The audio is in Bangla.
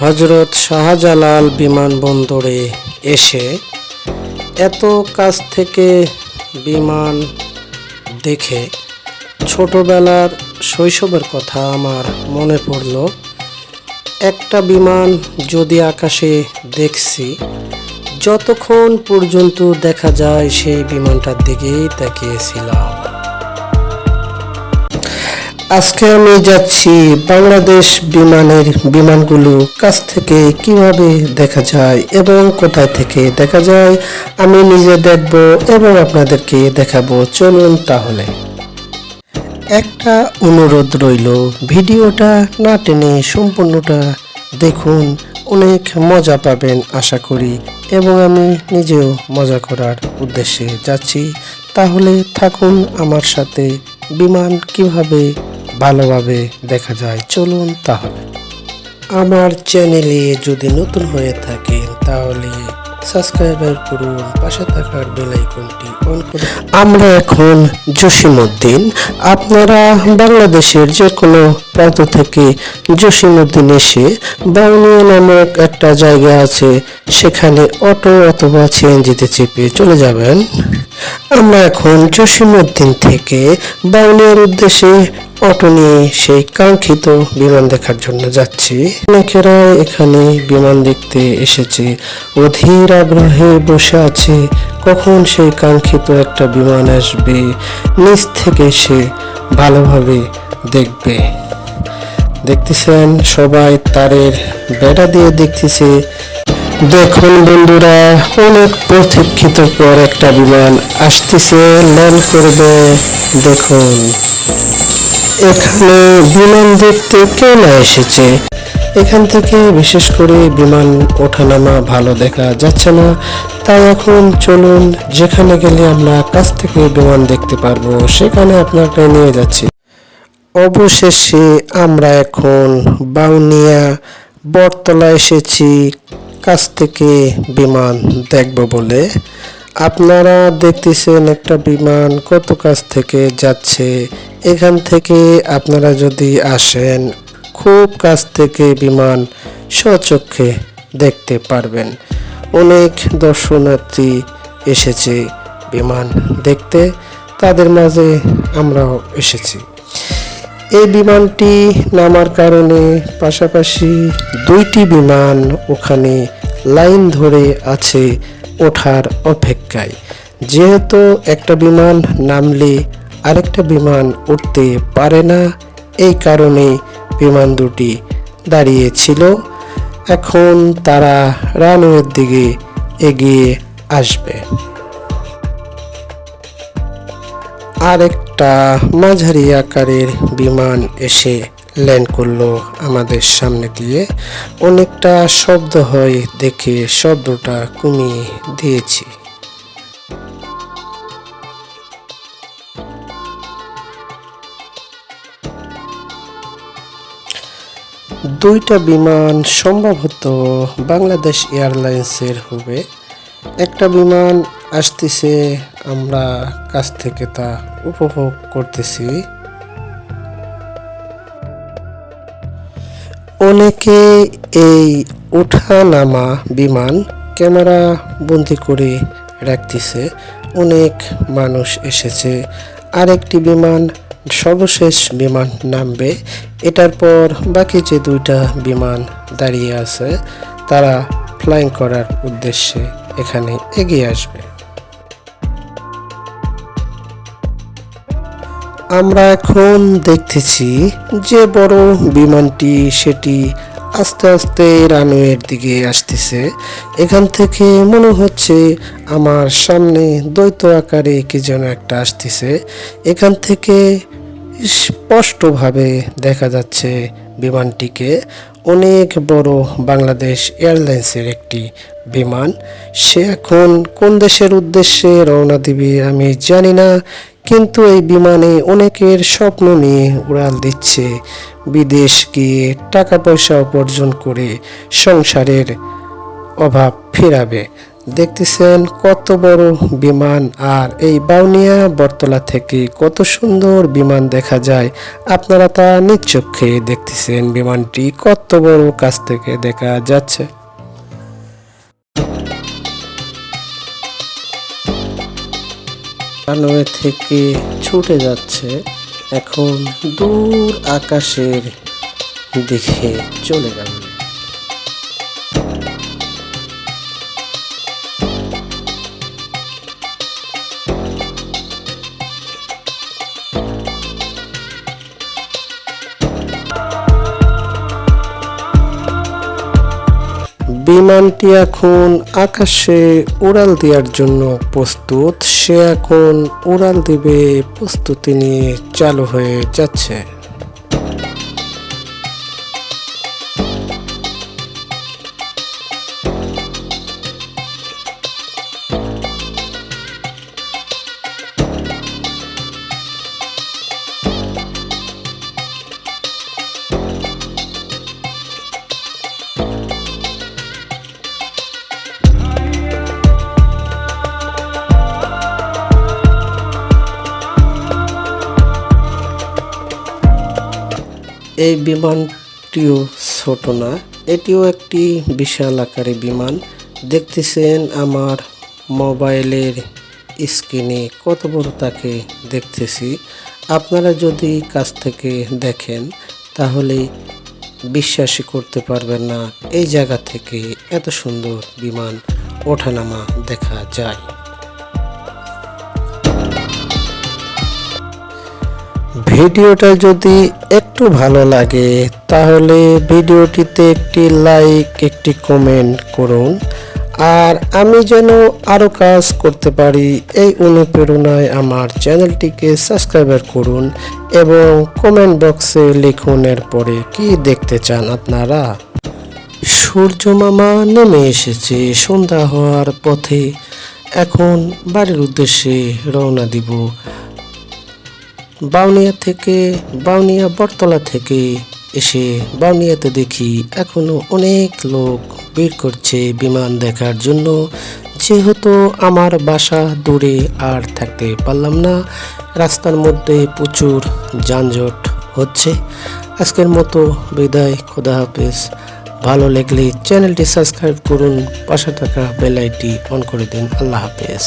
হজরত শাহজালাল বিমানবন্দরে এসে এত কাছ থেকে বিমান দেখে ছোটবেলার শৈশবের কথা আমার মনে পড়ল। একটা বিমান যদি আকাশে দেখছি, যতক্ষণ পর্যন্ত দেখা যায় সেই বিমানটার দিকেই তাকিয়েছিলাম। আজকে আমি যাচ্ছি বাংলাদেশ বিমানের বিমানগুলো কাছ থেকে কীভাবে দেখা যায় এবং কোথায় থেকে দেখা যায়, আমি নিজে দেখব এবং আপনাদেরকে দেখাবো। চলুন তাহলে। একটা অনুরোধ রইল, ভিডিওটা না টেনে সম্পূর্ণটা দেখুন, অনেক মজা পাবেন আশা করি, এবং আমি নিজেও মজা করার উদ্দেশ্যে যাচ্ছি। তাহলে থাকুন আমার সাথে, বিমান কীভাবে ভালোভাবে দেখা যায়। চলুন তাহলে। আমার চ্যানেলে যদি নতুন হয়ে থাকেন, তাহলে সাবস্ক্রাইবার করুন। পাশে থাকার বেল আইকনটি অন করুন আমরা এখন জসিমউদ্দিন। আপনারা বাংলাদেশের যে কোনো প্রান্ত থেকে জসিমউদ্দিন এসে বাউনিয়া নামক একটা জায়গা আছে, সেখানে অটো অথবা সিএনজিতে চেপে চলে যাবেন। আমরা এখন জসিমউদ্দিন থেকে বাউনিয়ার উদ্দেশ্যে অটো নিয়ে সেই কাঙ্ক্ষিত বিমান দেখার জন্য যাচ্ছি। অনেকেরা এখানে বিমান দেখতে এসেছে। অধীর আগ্রহে বসে আছে। কখন সেই কাঙ্ক্ষিত একটা বিমান আসবে? নিচ থেকে সে ভালোভাবে দেখবে। দেখতেছেন সবাই তারের বেড়া দিয়ে দেখতেছে। দেখুন বন্ধুরা, অনেক প্রতীক্ষিত পর একটা বিমান আসতেছে ল্যান্ড করবে। দেখুন। এখানে বিমান দেখতে কেউ না এসেছে? এখান থেকে বিশেষ করে বিমান ওঠানামা ভালো দেখা যাচ্ছে না। তাই এখন চলুন, যেখানে গেলে আমরা কাছ থেকে বিমান দেখতে পারব, সেখানে আপনাকে নিয়ে যাচ্ছি। অবশেষে আমরা এখন বাউনিয়া বটতলা এসেছি, কাছ থেকে বিমান দেখব বলে। আপনারা দেখতেছেন একটা বিমান কত কাছ থেকে যাচ্ছে। এখান থেকে আপনারা যদি আসেন, খুব কাছ থেকে বিমান স্বচক্ষে দেখতে পারবেন। অনেক দর্শনার্থী এসেছে বিমান দেখতে, তাদের মাঝে আমরাও এসেছি। এই বিমানটি নামার কারণে পাশাপাশি দুইটি বিমান ওখানে লাইন ধরে আছে ওঠার অপেক্ষায়। যেহেতু একটা বিমান নামলে আরেকটা বিমান উঠতে পারে না, এই কারণে বিমান দুটি দাঁড়িয়েছিল। এখন তারা রানওয়ের দিকে এগিয়ে আসবে। আরেকটা মাঝারি আকারের বিমান এসে ল্যান্ড করল আমাদের সামনে দিয়ে। অনেকটা শব্দ হয় দেখে শব্দটা কমিয়ে দিয়েছি। দুইটা বিমান সম্ভবত বাংলাদেশ এয়ারলাইন্সের হবে। একটা বিমান আসতেছে, আমরা কাছ থেকে তা উপভোগ করতেছি। অনেকে এই ওঠা নামা বিমান ক্যামেরা বন্দি করে রাখতেছে। অনেক মানুষ এসেছে। আরেকটি বিমান, সর্বশেষ বিমান নামবে। এটার পর বাকি যে দুইটা বিমান দাঁড়িয়ে আছে, তারা ফ্লাইং করার উদ্দেশ্যে এখানে এগিয়ে আসবে। আমরা এখন দেখতেছি যে বড় বিমানটি সেটি আস্তে আস্তে রানওয়ের দিকে আসতেছে। এখান থেকে মনে হচ্ছে আমার সামনে দ্বৈত আকারে কি যেন একটা আসতেছে। এখান থেকে স্পষ্টভাবে দেখা যাচ্ছে বিমানটিকে। অনেক বড় বাংলাদেশ এয়ারলাইন্সের একটি বিমান। সে এখন কোন দেশের উদ্দেশ্যে রওনা দিবে আমি জানি না। কিন্তু এই বিমানে অনেকের স্বপ্ন নিয়ে উড়াল দিচ্ছে। বিদেশ গিয়ে টাকা পয়সা উপার্জন করে সংসারের অভাব ফেরাবে। দেখতেছেন কত বড় বিমান, আর এই বাউনিয়া বটতলা থেকে কত সুন্দর বিমান দেখা যায়। আপনারা তা চোখে দেখতেছেন। বিমানটি কত বড় কাছ থেকে দেখা যাচ্ছে। রানওয়ে থেকে ছুটে যাচ্ছে এখন দূর আকাশের দিকে চলে যাবে বিমানটি এখন আকাশে উড়াল দেওয়ার জন্য প্রস্তুত। সে এখন উড়াল দিবে প্রস্তুতি নিয়ে চালু হয়ে যাচ্ছে। এই বিমানটিও ছোট না, এটিও একটি বিশাল আকারের বিমান। দেখতেছেন আমার মোবাইলের স্ক্রিনে কত বড় তাকে দেখতেছি। আপনারা যদি কাছ থেকে দেখেন, তাহলে বিশ্বাসই করতে পারবেন না, এই জায়গা থেকে এত সুন্দর বিমান ওঠানামা দেখা যায়। ভিডিওটা যদি একটু ভালো লাগে, তাহলে ভিডিওটিতে একটি লাইক, একটি কমেন্ট করুন। আর আমি যেন আরও কাজ করতে পারি, এই অনুপ্রেরণায় আমার চ্যানেলটিকে সাবস্ক্রাইবার করুন এবং কমেন্ট বক্সে লিখুন এরপরে কি দেখতে চান আপনারা। সূর্য মামা নেমে এসেছে, সন্ধ্যা হওয়ার পথে। এখন বাড়ির উদ্দেশ্যে রওনা দিব। বাউনিয়া থেকে, বাউনিয়া বটতলা থেকে এসে বাউনিয়াতে দেখি এখনও অনেক লোক ভিড় করছে বিমান দেখার জন্য। যেহেতু আমার বাসা দূরে আর থাকতে পারলাম না, রাস্তার মধ্যে প্রচুর যানজট হচ্ছে। আজকের মতো বিদায়, খোদা হাফেজ। ভালো লাগলে চ্যানেলটি সাবস্ক্রাইব করুন, পাশে থাকা বেলাইটি অন করে দিন। আল্লাহ হাফেজ।